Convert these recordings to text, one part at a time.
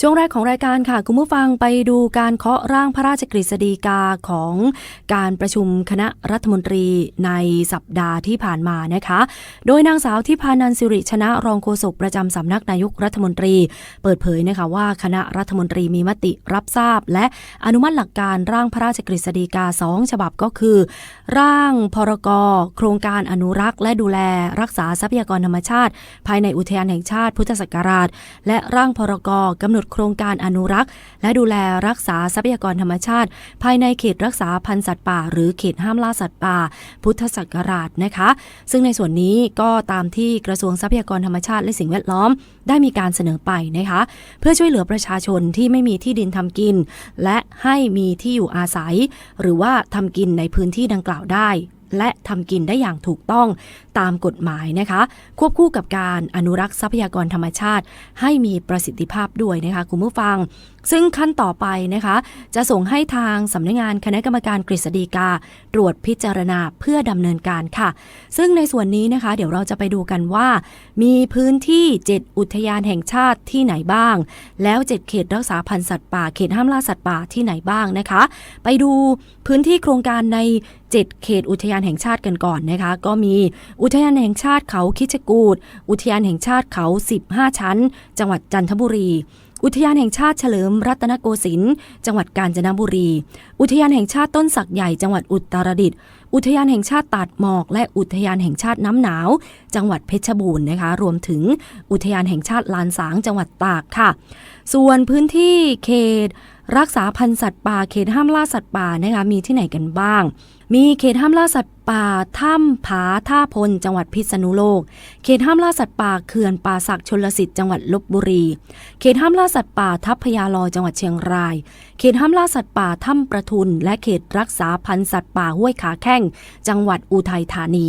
ช่วงแรกของรายการค่ะ คุณผู้ฟังไปดูการเคาะร่างพระราชกฤษฎีกาของการประชุมคณะรัฐมนตรีในสัปดาห์ที่ผ่านมานะคะ โดยนางสาวทิพานันสิริชนะรองโฆษกประจำสำนักนายกรัฐมนตรี เปิดเผยนะคะว่าคณะรัฐมนตรีมีมติรับทราบ และอนุมัติหลักการร่างพระราชกฤษฎีกาสองฉบับก็คือ ร่างพรกโครงการอนุรักษ์ และดูแลรักษาทรัพยากรธรรมชาติ ภายในอุทยานแห่งชาติพุทธศักราช และร่างพรกกำหนดโครงการอนุรักษ์ และดูแลรักษาทรัพยากรธรรมชาติ ภายในเขตรักษาพันธุ์สัตว์ป่า หรือเขตห้ามล่าสัตว์ป่า พุทธศักราชนะคะ ซึ่งในส่วนนี้ก็ตามที่กระทรวงทรัพยากรธรรมชาติและสิ่งแวดล้อม ได้มีการเสนอไปนะคะ เพื่อช่วยเหลือประชาชนที่ไม่มีที่ดินทำกิน และให้มีที่อยู่อาศัย หรือว่าทำกินในพื้นที่ดังกล่าวได้ และทำกินได้อย่างถูกต้องตามกฎหมายนะคะ ควบคู่กับการอนุรักษ์ทรัพยากรธรรมชาติ ให้มีประสิทธิภาพด้วยนะคะคุณผู้ฟัง ซึ่งขั้นต่อไปนะคะ จะส่งให้ทางสำนักงานคณะกรรมการกฤษฎีกา ตรวจพิจารณาเพื่อดำเนินการค่ะ ซึ่งในส่วนนี้นะคะ เดี๋ยวเราจะไปดูกันว่า มีพื้นที่ 7 อุทยานแห่งชาติที่ไหนบ้าง แล้ว7เขตรักษาพันธุ์สัตว์ป่าเขตห้ามล่าสัตว์ป่าที่ไหนบ้างนะคะ ไปดูพื้นที่โครงการใน7 เขตอุทยานแห่งชาติกันก่อนนะคะ ก็มีอุทยานแห่งชาติเขาคิดจกูดอุทยานแห่งชาติเขา 15 ชั้น จังหวัดจันทบุรี อุทยานแห่งชาติเฉลิมรัตนโกสินทร์จังหวัดกาญจนบุรี อุทยานแห่งชาติต้นสักใหญ่จังหวัดอุตรดิตถ์อุทยานแห่งชาติตาดหมอก และอุทยานแห่งชาติน้ำหนาว จังหวัดเพชรบูรณ์นะคะ รวมถึงอุทยานแห่งชาติลานสางจังหวัดตากค่ะ ส่วนพื้นที่เขตรักษาพันธุ์สัตว์ป่าเขตห้ามล่าสัตว์ป่านะคะมีที่ไหนกันบ้างมีเขตห้ามล่าสัตว์ป่าถ้ำผาท่าพล จังหวัดพิษณุโลก เขตห้ามล่าสัตว์ป่าเขื่อนป่าศักดิ์ชลสิทธิ์จังหวัดลบบุรี เขตห้ามล่าสัตว์ป่าทับพญาลอจังหวัดเชียงราย เขตห้ามล่าสัตว์ป่าถ้ำประทุน และเขตรักษาพันธุ์สัตว์ป่าห้วยขาแข้ง จังหวัดอุทัยธานี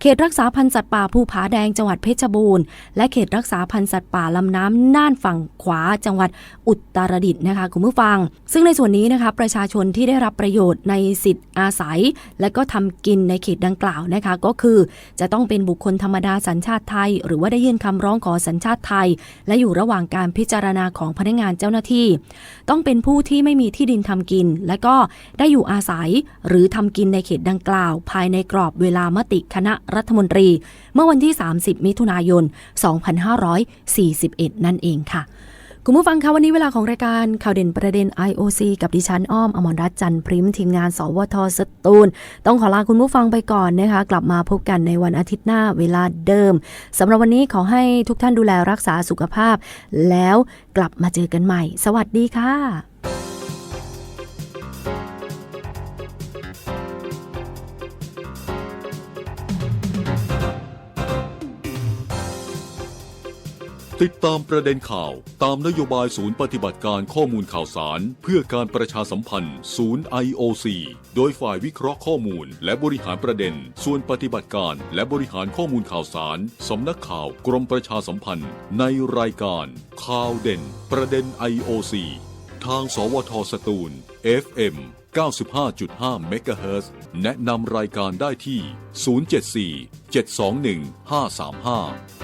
เขตรักษาพันธุ์สัตว์ป่าภูผาแดงจังหวัดเพชรบูรณ์ และเขตรักษาพันธุ์สัตว์ป่าลำน้ำน่านฝั่งขวาจังหวัดอุตรดิตถ์นะคะคุณผู้ฟัง ซึ่งในส่วนนี้นะคะประชาชนที่ได้รับประโยชน์ในสิทธิ์อาศัยและก็ทำกินในเขตดังกล่าวนะคะ ก็คือจะต้องเป็นบุคคลธรรมดาสัญชาติไทย หรือว่าได้ยื่นคำร้องขอสัญชาติไทย และอยู่ระหว่างการพิจารณาของพนักงานเจ้าหน้าที่ ต้องเป็นผู้ที่ไม่มีที่ดินทำกิน และก็ได้อยู่อาศัย หรือทำกินในเขตดังกล่าว ภายในกรอบเวลามติคณะรัฐมนตรี เมื่อวันที่ 30 มิถุนายน 2541 นั่นเองค่ะ คุณผู้ฟังคะวันนี้เวลาของรายการข่าวเด่นประเด็น IOC กับดิฉันอ้อม อมรรัตน์จันทร์พริมทีมงาน สวทสตูล ต้องขอลาคุณผู้ฟังไปก่อนนะคะ กลับมาพบกันในวันอาทิตย์หน้าเวลาเดิมสำหรับวันนี้ขอให้ทุกท่านดูแลรักษาสุขภาพ แล้วกลับมาเจอกันใหม่ สวัสดีค่ะ ติดตามประเด็นข่าวตามนโยบายศูนย์ปฏิบัติการข้อมูลข่าวสาร เพื่อการประชาสัมพันธ์ ศูนย์ IOC โดยฝ่ายวิเคราะห์ข้อมูล และบริหารประเด็น ส่วนปฏิบัติการ และบริหารข้อมูลข่าวสาร สำนักข่าวกรมประชาสัมพันธ์ ในรายการ ข่าวเด่น ประเด็น IOC ทาง สวทสตูล FM 95.5เมกะเฮิรตซ์แนะนำรายการได้ที่ 074 721 535